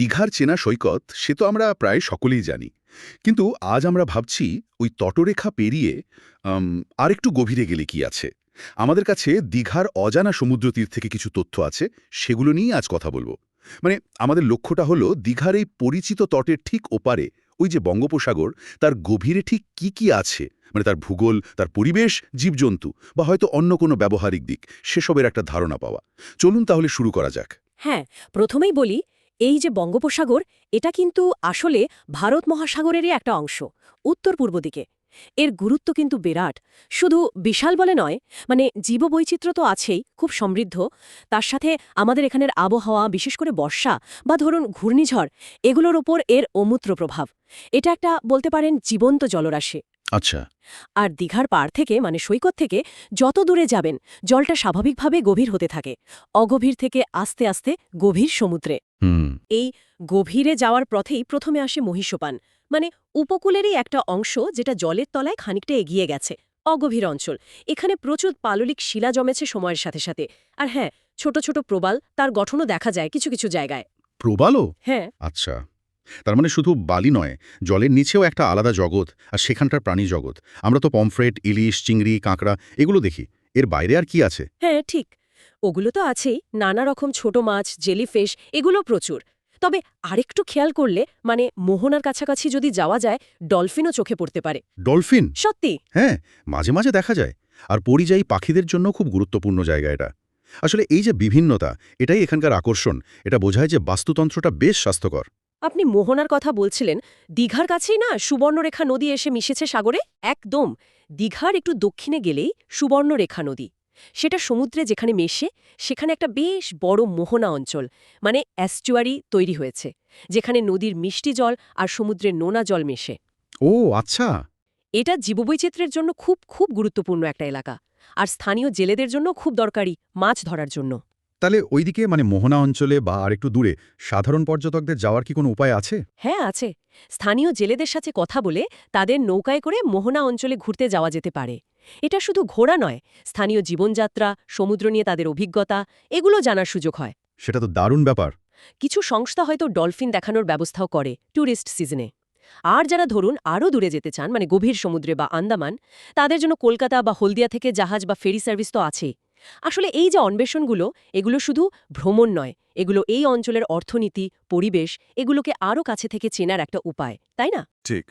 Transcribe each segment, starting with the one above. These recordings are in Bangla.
দীঘার চেনা সৈকত সে তো আমরা প্রায় সকলেই জানি। কিন্তু আজ আমরা ভাবছি ওই তটরেখা পেরিয়ে আরেকটু গভীরে গেলে কি আছে? আমাদের কাছে দীঘার অজানা সমুদ্র তীর থেকে কিছু তথ্য আছে, সেগুলো নিয়ে আজ কথা বলব। মানে আমাদের লক্ষ্যটা হলো দীঘার এই পরিচিত তটের ঠিক ওপারে, ওই যে বঙ্গোপসাগর, তার গভীরে ঠিক কি কি আছে? মানে তার ভূগোল, তার পরিবেশ, জীবজন্তু, বা হয়তো অন্য কোনো ব্যবহারিক দিক, সেসবের একটা ধারণা পাওয়া। চলুন তাহলে শুরু করা যাক। হ্যাঁ প্রথমেই বলি এই যে বঙ্গোপসাগর, এটা কিন্তু আসলে ভারত মহাসাগরেরই একটা অংশ, উত্তর পূর্ব দিকে। এর গুরুত্ব কিন্তু বিরাট। শুধু বিশাল বলে নয় মানে জীববৈচিত্র্য তো আছেই, খুব সমৃদ্ধ। তার সাথে আমাদের এখানের আবহাওয়া, বিশেষ করে বর্ষা বা ধরুন ঘূর্ণিঝড়, এগুলোর ওপর এর অমূত্র প্রভাব। এটা একটা বলতে পারেন জীবন্ত জলরাশি। আচ্ছা। আর দীঘার পাড় থেকে মানে সৈকত থেকে যত দূরে যাবেন জলটা স্বাভাবিকভাবে গভীর হতে থাকে। অগভীর থেকে আস্তে আস্তে গভীর সমুদ্রে। এই গভীরে যাওয়ার পথেই প্রথমে আসে মহিষোপান। মানে উপকূলেরই একটা অংশ যেটা জলের তলায় খানিকটা এগিয়ে গেছে অগভীর অঞ্চল। এখানে প্রচুর পাললিক শিলা জমেছে সময়ের সাথে সাথে। আর হ্যাঁ ছোট ছোট প্রবাল তার গঠনও দেখা যায় কিছু কিছু জায়গায়। প্রবালও? হ্যাঁ। আচ্ছা। তার মানে শুধু বালি নয় জলের নিচেও একটা আলাদা জগৎ আর সেখানটার প্রাণী জগৎ। আমরা তো পমফ্রেট ইলিশ চিংড়ি কাঁকড়া এগুলো দেখি। এর বাইরে আর কি আছে? হ্যাঁ ঠিক। ওগুলো তো আছেই। নানা রকম ছোট মাছ জেলিফিশ এগুলো প্রচুর। তবে আরেকটু খেয়াল করলে মানে মোহনার কাছাকাছি যদি যাওয়া যায় ডলফিনও চোখে পড়তে পারে। ডলফিন? সত্যি? হ্যাঁ মাঝে মাঝে দেখা যায়। আর পরিযায়ী পাখিদের জন্য খুব গুরুত্বপূর্ণ জায়গা এটা। আসলে এই যে বিভিন্নতা এটাই এখানকার আকর্ষণ। এটা বোঝায় যে বাস্তুতন্ত্রটা বেশ স্বাস্থ্যকর। আপনি মোহনার কথা বলছিলেন দীঘার কাছেই না সুবর্ণরেখা নদী এসে মিশেছে সাগরে? একদম। দীঘার একটু দক্ষিণে গেলেই সুবর্ণরেখা নদী। সেটা সমুদ্রে যেখানে মেশে সেখানে একটা বেশ বড় মোহনা অঞ্চল মানে অ্যাস্টুয়ারি তৈরি হয়েছে যেখানে নদীর মিষ্টি জল আর সমুদ্রের নোনা জল মেশে। ও আচ্ছা। এটা জীববৈচিত্র্যের জন্য খুব খুব গুরুত্বপূর্ণ একটা এলাকা আর স্থানীয় জেলেদের জন্য খুব দরকারি মাছ ধরার জন্য। তাহলে ওইদিকে মানে মোহনা অঞ্চলে বা আরেকটু দূরে সাধারণ পর্যটকদের যাওয়ার কি কোনো উপায় আছে? হ্যাঁ আছে। স্থানীয় জেলেদের সাথে কথা বলে তাদের নৌকায় করে মোহনা অঞ্চলে ঘুরতে যাওয়া যেতে পারে। এটা শুধু ঘোরা নয় স্থানীয় জীবনযাত্রা সমুদ্র নিয়ে তাদের অভিজ্ঞতা এগুলো জানার সুযোগ হয়। সেটা তো দারুণ ব্যাপার। কিছু সংস্থা হয়তো ডলফিন দেখানোর ব্যবস্থাও করে ট্যুরিস্ট সিজনে। আর যারা ধরুন আরও দূরে যেতে চান মানে গভীর সমুদ্রে বা আন্দামান তাদের জন্য কলকাতা বা হলদিয়া থেকে জাহাজ বা ফেরি সার্ভিস তো আছেই। আসলে এই যে অন্বেষণগুলো এগুলো শুধু ভ্রমণ নয় এগুলো এই অঞ্চলের অর্থনীতি পরিবেশ এগুলোকে আরও কাছে থেকে চেনার একটা উপায় তাই না? ঠিক।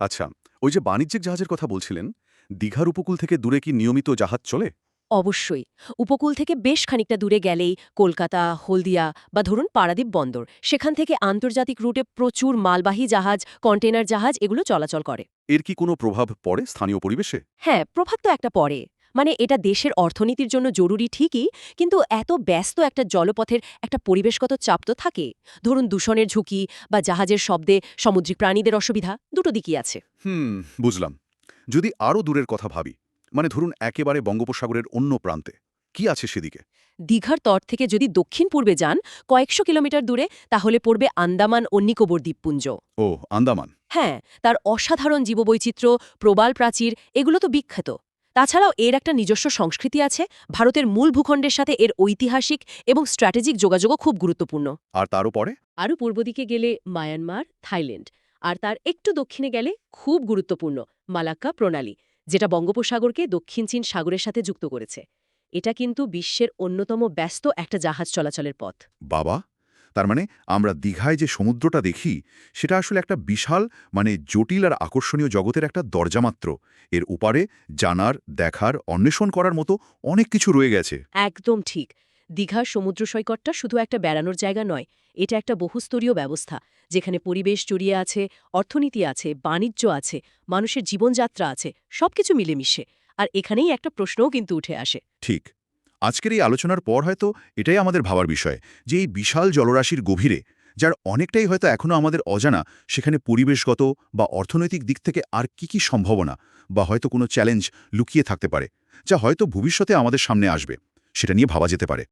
আচ্ছা ওই যে বাণিজ্যিক জাহাজের কথা বলছিলেন দীঘার উপকূল থেকে দূরে কি নিয়মিত জাহাজ চলে? অবশ্যই। উপকূল থেকে বেশ খানিকটা দূরে গেলেই কলকাতা হলদিয়া বা ধরুন পারাদ্বীপ বন্দর সেখান থেকে আন্তর্জাতিক রুটে প্রচুর মালবাহী জাহাজ কন্টেনার জাহাজ এগুলো চলাচল করে। এর কি কোনো প্রভাব পড়ে স্থানীয় পরিবেশে? হ্যাঁ প্রভাব তো একটা পড়ে। মানে এটা দেশের অর্থনীতির জন্য জরুরি ঠিকই কিন্তু এত ব্যস্ত একটা জলপথের একটা পরিবেশগত চাপ তো থাকে। ধরুন দূষণের ঝুঁকি বা জাহাজের শব্দে সামুদ্রিক প্রাণীদের অসুবিধা দুটো দিকই আছে। হুম বুঝলাম। যদি আরও দূরের কথা ভাবি মানে ধরুন একেবারে বঙ্গোপসাগরের অন্য প্রান্তে কি আছে সেদিকে? দীঘার তট থেকে যদি দক্ষিণ পূর্বে যান কয়েকশো কিলোমিটার দূরে তাহলে পড়বে আন্দামান ও নিকোবর দ্বীপপুঞ্জ। ও আন্দামান। হ্যাঁ তার অসাধারণ জীববৈচিত্র্য প্রবাল প্রাচীর এগুলো তো বিখ্যাত। তাছাড়াও এর একটা নিজস্ব সংস্কৃতি আছে ভারতের মূল ভূখণ্ডের সাথে এর ঐতিহাসিক এবং স্ট্র্যাটেজিক যোগাযোগও খুব গুরুত্বপূর্ণ। আর তারও পরে? আরও পূর্ব দিকে গেলে মায়ানমার থাইল্যান্ড। আর তার একটু দক্ষিণে গেলে খুব গুরুত্বপূর্ণ মালাক্কা প্রণালী যেটা বঙ্গোপসাগরকে দক্ষিণ চীন সাগরের সাথে যুক্ত করেছে। এটা কিন্তু বিশ্বের অন্যতম ব্যস্ত একটা জাহাজ চলাচলের পথ। বাবা? তার মানে আমরা দীঘায় যে সমুদ্রটা দেখি সেটা আসলে একটা বিশাল মানে জটিল আর আকর্ষণীয় জগতের একটা দরজা মাত্র। এর উপারে জানার দেখার অন্বেষণ করার মতো অনেক কিছু রয়ে গেছে। একদম ঠিক। দীঘার সমুদ্র সৈকতটা শুধু একটা বেড়ানোর জায়গা নয় এটা একটা বহুস্তরীয় ব্যবস্থা যেখানে পরিবেশ জড়িয়ে আছে অর্থনীতি আছে বাণিজ্য আছে মানুষের জীবনযাত্রা আছে সবকিছু মিলেমিশে। আর এখানেই একটা প্রশ্নও কিন্তু উঠে আসে। ঠিক। আজকের এই আলোচনার পর হয়তো এটাই আমাদের ভাবার বিষয়, যে এই বিশাল জলরাশির গভীরে, যার অনেকটাই হয়তো এখনও আমাদের অজানা, সেখানে পরিবেশগত বা অর্থনৈতিক দিক থেকে আর কি কি সম্ভাবনা বা হয়তো কোনো চ্যালেঞ্জ লুকিয়ে থাকতে পারে, যা হয়তো ভবিষ্যতে আমাদের সামনে আসবে, সেটা নিয়ে ভাবা যেতে পারে।